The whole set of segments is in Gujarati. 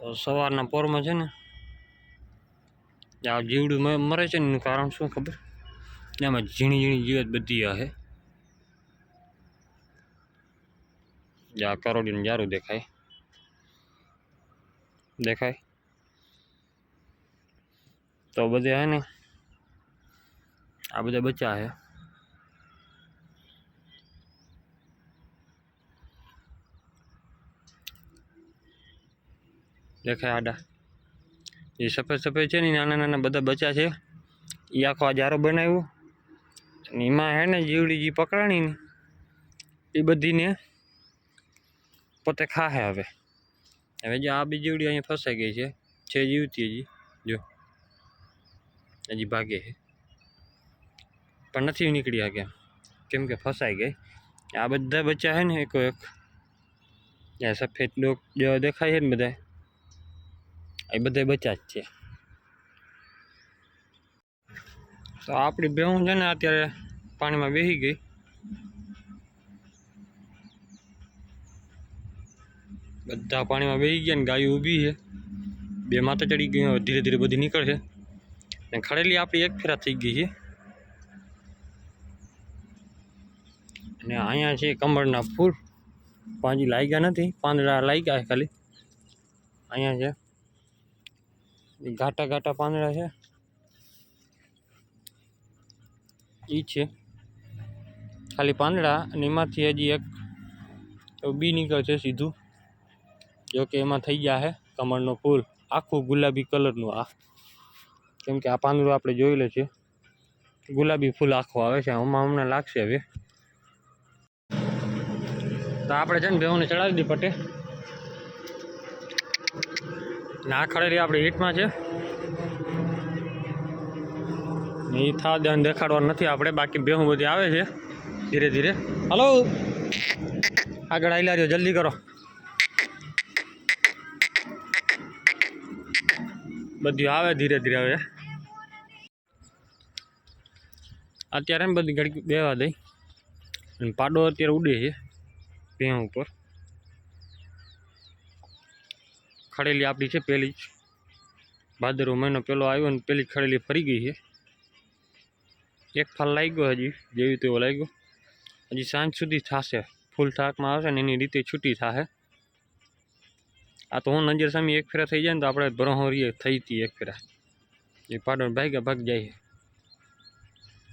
તો સવારના પોરમાં છે ને, આ જીવડું મરે છે ને એનું કારણ શું ખબર? એમાં ઝીણી ઝીણી જીવત બધી આવે આ કરોડીનું જારું દેખાય. દેખાય? તો બધે હે ને, આ બધા બચ્ચા છે દેખાય આડા. એ સફેદ સફેદ છે ને નાના નાના બધા બચ્ચા છે. એ આખો આ જારો બનાવ્યો. અને એમાં હે ને જીવડી જે પકડાણી ને એ બધીને પોતે ખાહે હવે. હવે જે આ બી જીવડી અહીંયા ફસાઈ ગઈ છે. છે જીવતી હજી જો. હજી ભાગે છે. પણ નથી નીકળી શકે કેમ? કે ફસાઈ ગઈ. આ બધા બચ્ચા છે ને, એક એક. સફેદ જો દેખાય છે ને બધા. એ બધા બચ્યા જ છે. તો આપણી બેહું છે ને અત્યારે પાણીમાં બેસી ગઈ. બધા પાણીમાં બેસી ગયા ને ગાયો ઊભી છે. બે માથે ચડી ગઈ ધીરે ધીરે બધી નીકળશે. ને ખડેલી આપણી એક ફેરા થઈ ગઈ છે. અને અહીંયા છે કમળના ફૂલ. પાંજી લાગ્યા નથી, પાંદડા લાગ્યા ખાલી. અહીંયા છે ઘાટા ઘાટા પાંદડા છે. એ છે. ખાલી પાંદડા અને એમાંથી હજી એક બી નીકળશે સીધું. જો કે એમાં થઈ ગયા છે કમળનો ફૂલ. આખું ગુલાબી કલરનું આ. કેમ કે આ પાંદડું આપણે જોયેલું છે. ગુલાબી ફૂલ આખું આવે છે. આમાં હમણાં લાગશે હવે. તો આપણે છે ને બેઉને ચડાવી દી પટે. ને ખડેલી આપણે હીટમાં છે. એ થા ધ્યાન દેખાડવાનું નથી, આપણે બાકી બેહું બધી આવે છે. ધીરે ધીરે. હલો. આગળ આવેલા રહ્યો, જલ્દી કરો. બધી આવે ધીરે ધીરે હવે. અત્યારે બધી ઘડી બેવા દઈ. અને પાડો અત્યારે ઉડે છે ભેં ઉપર. ખડેલી આપણી છે પહેલી જ. ભાદરવો મહિનો પેલો આવ્યો ને પેલી ખડેલી ફરી ગઈ છે. એક ફાલ લાગ્યો હજી, જેવી તેવો લાગ્યો. હજી સાંજ સુધી થશે, ફૂલ થાકમાં આવશે ને એની રીતે છૂટી થશે આ તો હું નજર સામે એક ફેરા થઈ જાય ને તો આપણે ભરોહરીએ થઈ હતી એક ફેરા. એ પાડો ભાગ્યા ભાગ જાય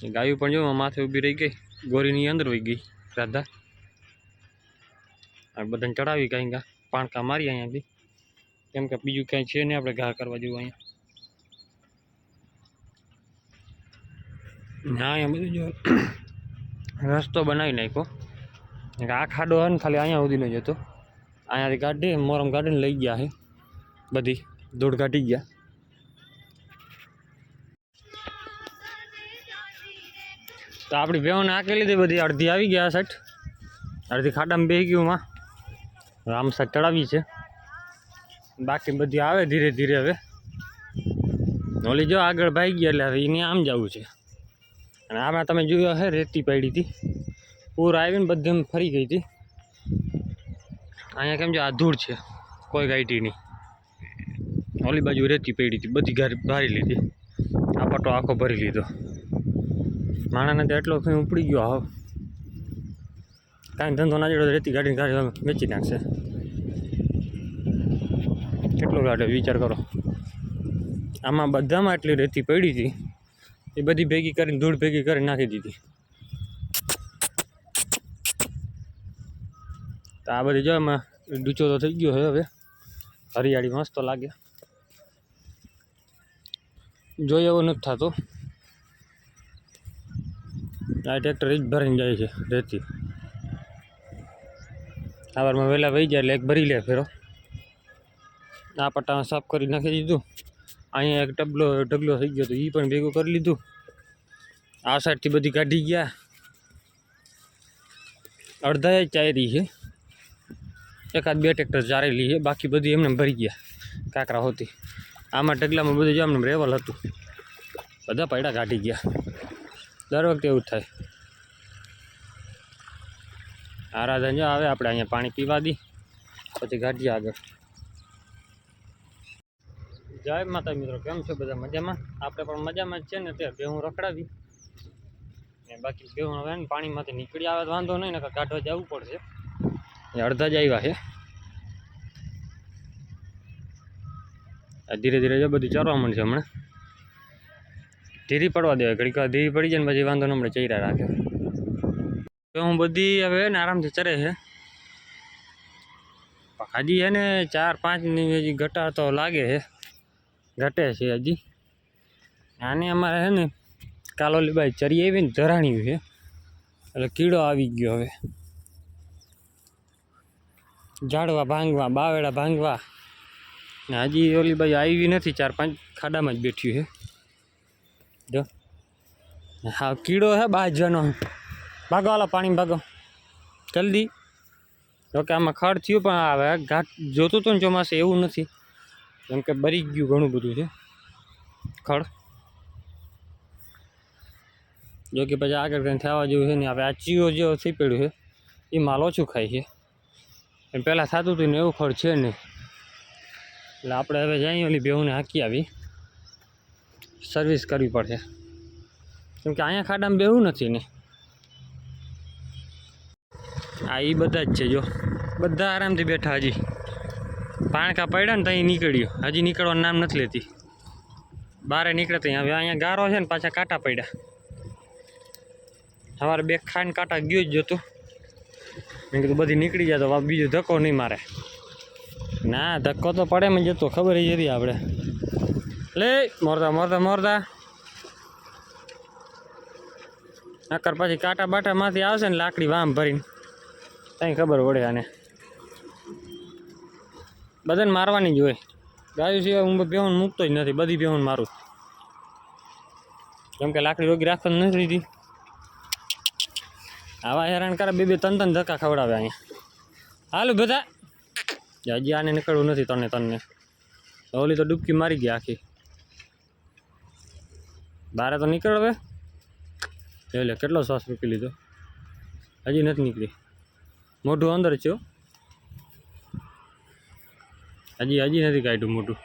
એ ગાયું પણ જો માથે ઊભી રહી ગઈ. ગોરીની અંદર વહી ગઈ, રાધા. આ બધાને ચડાવી કાંઈ ગા, પાણકા મારી અહીંયાથી કેમ કે બીજું કાંઈ છે નહીં આપણે ઘા કરવા જેવું અહીંયા. ના અહીંયા બધું જો રસ્તો બનાવી નાખ્યો. કે આ ખાડો હોય ને ખાલી અહીંયા સુધીનો જ હતો અહીંયાથી કાઢી મોરમ કાઢીને લઈ ગયા છે બધી ધૂળ કાઢી ગયા. તો આપણી બેહોને આંકી લીધી બધી અડધી આવી ગયા સાઠ. અડધી ખાડામાં બે ગયું માં. રામ સાઈડ ચડાવી છે. બાકી બધી આવે ધીરે ધીરે હવે. ઓલી જો આગળ ભાઈ ગયા એટલે હવે એને આમ જવું છે. અને આમાં તમે જોયું હે રેતી પડી હતી. પૂર આવીને બધી એમ ફરી ગઈ હતી. અહીંયા કેમ છે આ ધૂળ છે, કોઈ ગાઈટી નહીં. ઓલી બાજુ રેતી પડી હતી, બધી ગાડી ભારી લીધી. આ પટો આખો ભરી લીધો. માણાને તો એટલો ફી ઉપડી ગયો હાવ કાંઈ ધંધો ના જોડે રેતી ગાડીને ગાડી વેચી નાખશે. કેટલો ગાડે વિચાર કરો. આમાં બધામાં એટલી રેતી પડી હતી. એ બધી ભેગી કરીને ધૂળ ભેગી કરી નાખી દીધી. તો આ બધી જો ડૂચો તો થઈ ગયો છે હવે. હરિયાળી મસ્ત લાગે. જોઈએ એવો નથી થતો. આ ટ્રેક્ટર જ ભરીને જાય છે, રેતી. સવારમાં વહેલા વહી જાય એટલે એક ભરી લે ફેરો. આ પટ્ટા સાફ કરી નાખી દીધું. અહીંયા એક ડબલો ઢગલો થઈ ગયો તો એ પણ ભેગું કરી લીધું. આ સાઈડથી બધી કાઢી ગયા. અડધા જ ચાયરી છે. એકાદ બે ટ્રેક્ટર ચારેલી છે, બાકી બધી એમને ભરી ગયા, કાંકરા હોતી. આમાં ઢગલામાં બધું જો એમને રેવલ હતું. બધા પૈડા કાઢી ગયા. દર વખતે એવું થાય. આરાધન જો આવે, આપણે અહીંયા પાણી પીવા દી, પછી કાઢીએ આગળ. જય માતા મિત્રો, કેમ છો બધા મજામાં? આપણે પણ મજામાં જ છે ને, તે ભેહું રખડાવી. ને બાકી ભેહું હવે પાણીમાંથી નીકળી આવે, વાંધો નહીં ને કાઢવા જવું પડશે. અડધા જ આવ્યા છે. ધીરે ધીરે જો બધું ચરવા મળશે હમણાં. ધીરી પડવા દેવાય, ઘડીક ધીરી પડી જાય ને પછી વાંધો ન હમણાં ચૈરા રાખે. હું બધી હવે ને આરામથી ચરે છે. હજી છે ને ચાર હજી ઘટા તો લાગે છે. ઘટે છે હજી. આને અમારે છે ને કાલોલીબાઈ ચરી આવીને ધરાણ્યું છે. એટલે કીડો આવી ગયો હવે. ઝાડવા ભાંગવા, બાવેડા ભાંગવા. ને હજી ઓલી બાજુ આવી નથી, ચાર પાંચ ખાડામાં જ બેઠ્યું છે. જો. હા, કીડો છે બાજવાનો. ભાગો પાણી ભાગો. જલ્દી. જોકે આમાં ખડ થયું પણ આવે ઘાટ જોતું હતું ને ચોમાસે, એવું નથી. કેમ કે બરી ગયું ઘણું બધું છે. ખડ. જો કે પછી આગળ કંઈ થવા જેવું છે ને આપણે આ ચીઓ જેવો થઈ પડ્યું છે, એ માલ ઓછું ખાય છે. એમ પહેલાં થતું હતું ને એવું ખડ છે નહીં. એટલે આપણે હવે જઈએ ઓલી બેહુને હાંકી આવી. સર્વિસ કરવી પડશે કેમ કે અહીંયા ખાડામાં બેવું નથી ને. આ એ બધા જ છે જો. બધા આરામથી બેઠા હજી. પાણકા પડ્યા ને ત્યાં નીકળ્યું. હજી નીકળવાનું નામ નથી લેતી. બારે નીકળે ત્યાં હવે અહીંયા ગારો છે ને પાછા કાંટા પડ્યા. સવારે બે ખાઈને કાંટા ગયો જ જતું મેં કીધું બધી નીકળી જાય તો બીજો ધક્કો નહીં મારે. ના, ધક્કો તો પડે મેં જતો ખબર જ હતી આપણે. લે મોરતા મોરતા મોરતા નકર પછી કાંટા બાટામાંથી આવશે ને લાકડી વામ ભરીને. ત્યાં ખબર પડે આને. બધાને મારવાની જ હોય. ગાયું સિવાય હું બેહું મૂકતો જ નથી, બધી બેહું મારું. કેમ કે લાકડી રોગી રાખવાની નથી લીધી. આવા હેરાન કરે, બે બે ત્રણ ત્રણ ધક્કા ખવડાવે અહીંયા. હાલો બધા. હજી આને નીકળવું નથી તને તને ઓલી તો ડૂબકી મારી ગઈ આખી. બારે તો નીકળ હવે લે, કેટલો શ્વાસ રૂકી લીધો. હજી નથી નીકળી. મોઢું અંદર છે. હજી હજી નથી કાઢ્યું મોટું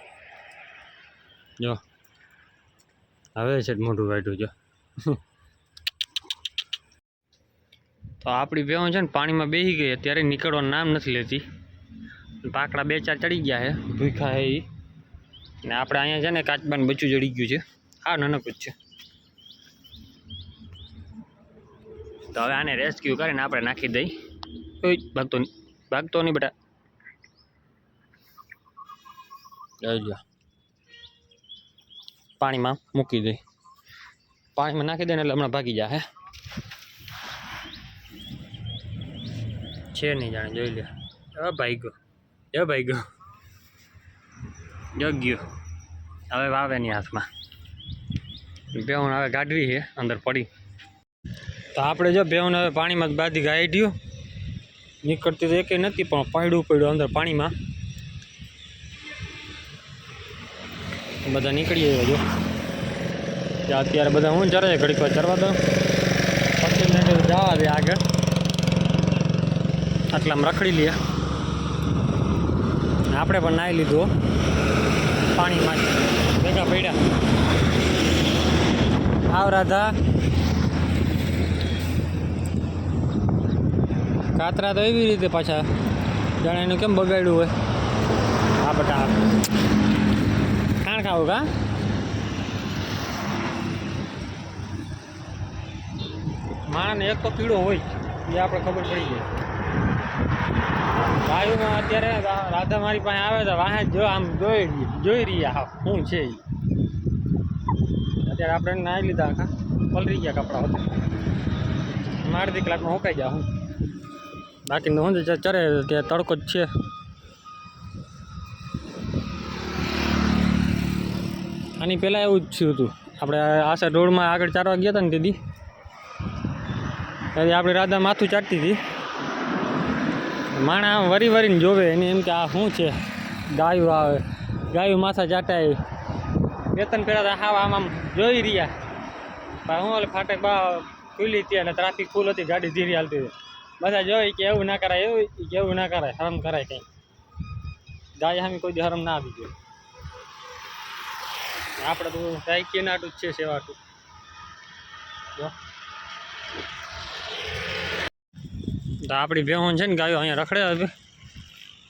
જો, હવે છે મોટું કાઢ્યું, જો. તો આપણી બેહું છે ને પાણીમાં બેસી ગઈ, અત્યારે નીકળવાનું નામ નથી લેતી. પાકડા બે ચાર ચડી ગયા છે ભૂખા છે એ ને આપણે અહીંયા છે ને કાચબાન બચ્ચું ચડી ગયું છે. હા નાનકું જ છે. તો હવે આને રેસ્ક્યુ કરીને આપણે નાખી દઈ. ભાગતો ભાગતો નહીં બેટા. જઈ પાણીમાં મૂકી દઈ પાણીમાં નાખી દે ને એટલે હમણાં ભાગી જાય છે નહીં જાણે, જોઈ લે. હવે ભાઈ ગયો એ ભાઈ ગયો જગ ગયો હવે વાવે ની હાથમાં. બેહુન હવે ગાઢવી છે, અંદર પડી. તો આપણે જો બેહુન હવે પાણીમાં બાંધી ગાઢ્યું નીકળતી તો એકે નથી, પણ પડ્યું પડ્યું અંદર પાણીમાં. બધા નીકળી આવ્યા જો. ત્યાં અત્યારે બધા હું ચરે ઘડીક વાર ચરવા દો પછી મિનિટ જવા દે આગળ. આટલામાં રખડી લઈએ. આપણે પણ નાહી લીધું હો. પાણીમાં. ભેગા પડ્યા. આવ રાધા. કાતરા તો એવી રીતે પાછા. જાણે એનું કેમ બગાડ્યું હોય. આ બટા ખાણ ખાવું કા માણસને એક તો કીડો હોય, એ આપણે ખબર પડી ગઈ વાયુમાં અત્યારે રા- રાધા મારી પાસે આવે તો વાહે જો આમ જોઈ રહી- જોઈ રહ્યા હા, શું છે ઈ. અત્યારે આપણે નાહી લીધા આખા પલરી ગયા કપડા હતા મારે દી કલાકમાં હુકાઈ જાય હું. બાકી તો હું તો ચરે ત્યાં તડકો જ છે. આની પહેલાં એવું જ થયું હતું. આપણે આશા રોડમાં આગળ ચારવા ગયા હતા ને દીદી. ત્યારે આપણે રાધા માથું ચાટતી હતી. માણા વરી વરીને જોવે એને એમ કે આ શું છે? ગાયું આવે. ગાયું માથા ચાટાય. બે ત્રણ પેલા હાવ આમ આમ જોઈ રહ્યા. પણ હું ઓલે ફાટક બા ખુલ્લી હતી અને ટ્રાફિક ફૂલ હતી, ગાડી ધીરી હાલતી હતી. બધા જોઈ કે એવું ના કરાય, એવું કે એવું ના કરાય, હરમ કરાય કંઈ. ગાય સામે કોઈ હરમ ના આવી જોઈએ આપણે તો રાઈકી નાટું જ છે સેવાટું જો. તો આપણી બેહોન છે ને ગાયો અહીંયા રખડે હવે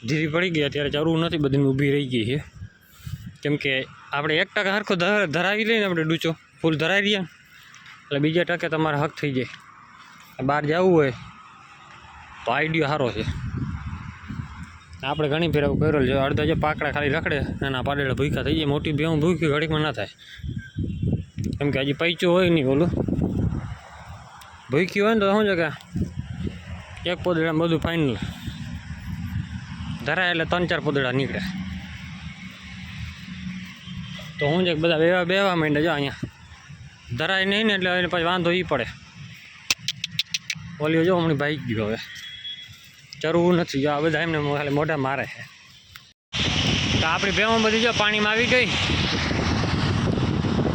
ધીરી પડી ગઈ, અત્યારે જરૂર નથી, બધી ઊભી રહી ગઈ છે. કેમ કે આપણે એક ટકા સરખો ધરાવી લઈએ ને આપણે ડૂચો. ફૂલ ધરાવી દઈએ એટલે બીજા ટકે તમારે હક થઈ જાય. બહાર જવું હોય તો આઈડિયો સારો છે. આપણે ઘણી ફેર કરેલ છે અડધા જે પાકડા ખાલી રખડે, નાના પાડેલા ભૂખ્યા થઈ જાય. મોટી બેહું ભૂખ્યું ઘડીકમાં ના થાય. કેમ કે હજી પૈચું હોય નહીં ઓલું. ભૂખ્યું હોય ને તો શું છે કે, એક પોદડામાં બધું ફાઇનલ ધરાય એટલે ત્રણ ચાર પોદડા નીકળે. તો હું છે બધા બેવા બેવા માંડે જો અહીંયા. ધરાય નહીં ને એટલે એને પછી વાંધો એ પડે. ઓલી જો હમણાં ભાઈ ગયો હવે. ચરવું નથી. જો આ બધા એમને ખાલી મોઢા મારે છે. તો આપણી બેમાં બધી જો પાણીમાં આવી ગઈ.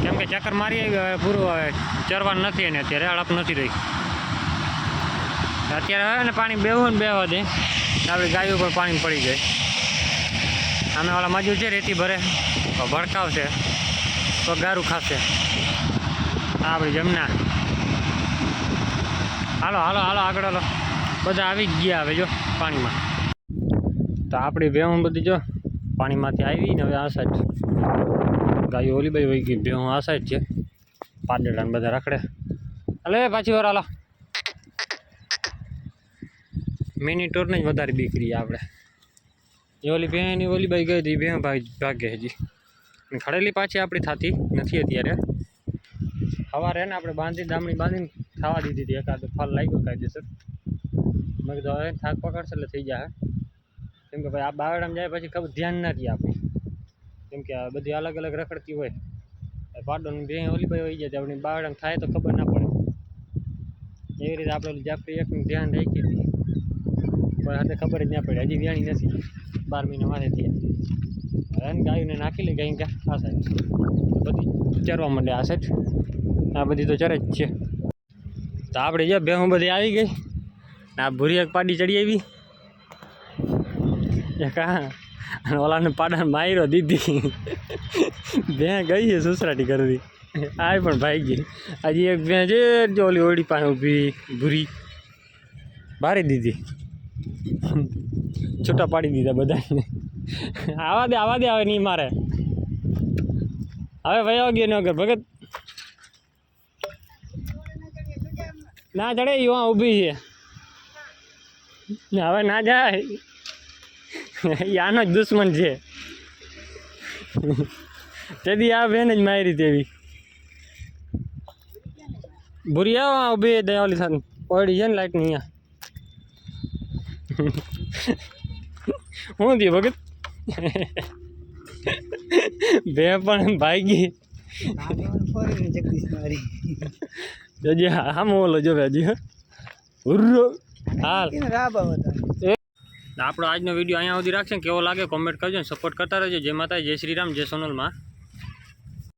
કેમ કે ચક્કર મારી આવી પૂરું, હવે ચરવાનું નથી એને અત્યારે હડપ નથી રહી. અત્યારે હવે ને પાણી બેવું ને બેવા દે. આપણી ગાયો પર પાણી પડી જાય. અમે વાળા મજૂર છે રેતી ભરે. ભડકાવશે તો ગારું ખાશે. આપણી જમના હાલો હાલો હાલો, આગળ હાલો. બધા આવી ગયા હવે જો પાણીમાં. તો આપણી ભેહું બધી જો પાણીમાંથી આવી ને હવે આ સાઈડ ગાયો ઓલી બાઈ વહી ગઈ, ભેહું આ સાઈડ છે. પાડેડા બધા રખડે. અલે પાછી વાર હાલો. મિની ટોરને જ વધારે બીકરી આપણે. એ ઓલી ભેંની ઓલી બાઈ ગઈ હતી ભેં ભાઈ ભાગે હજી. ખડેલી પાછી આપણી થતી નથી અત્યારે. સવારે ને આપણે બાંધી દામણી બાંધીને ખાવા દીધી હતી, એકાદ ફાલ લાગ્યો કાયદેસર મેં કીધું, હવે થાક પકડશે એટલે થઈ જાય કેમ કે ભાઈ, આ બાવડામાં જાય પછી ખબર ધ્યાન નથી આપણે કેમ કે આ બધી અલગ અલગ રખડતી હોય. પાડોની બે ઓલી બાઈ હોય જાય આપણે બાવડામાં થાય તો ખબર ના પડે. એવી રીતે આપણે જાફરી એકનું ધ્યાન રાખી હતી પણ હાથે ખબર જ ના પડે. હજી વ્યાણી નથી. બાર મહિના માથે થયા. હવે ગાયુંને નાખી લઈ કંઈક આ સાઈડ. બધી ચરવા માંડે આ સાઈડ. આ બધી તો ચરે જ છે. તો આપણે જો ભેહું બધી આવી ગઈ. આ ભૂરી એક પાડી ચડી આવી. એક અને ઓલાને પાડા માર્યો દીધી. બે ગઈ છે સુસરાટી કરવી આ પણ ભાઈ ગઈ. હજી એક બે છે ઓલી ઓળી પાસે ઊભી ભૂરી. ભારી દીધી. છૂટા પાડી દીધા બધાને. આવા દે આવા દે આવે નહીં મારે. હવે ભાઈ ગયો ને વગર ભગત. ના ચડે યુવા ઊભી છે. હવે ના જાય. આનો જ દુશ્મન છે. તેથી આ બેન જ મારી તેવી ભૂરી આવો આ દયાવાલી સાથે. ઓડી છે ને લાઈટની હું થયું ભગત? બે પણ ભાગી. જજી હા મોલો જો હજી હા. હુર્રો હાલ. આપણો આજનો વીડિયો અહીંયા સુધી રાખશે કેવો લાગે કોમેન્ટ કરજો સપોર્ટ કરતા રહેજો. જય માતા જય શ્રી રામ જય સોનલમાં.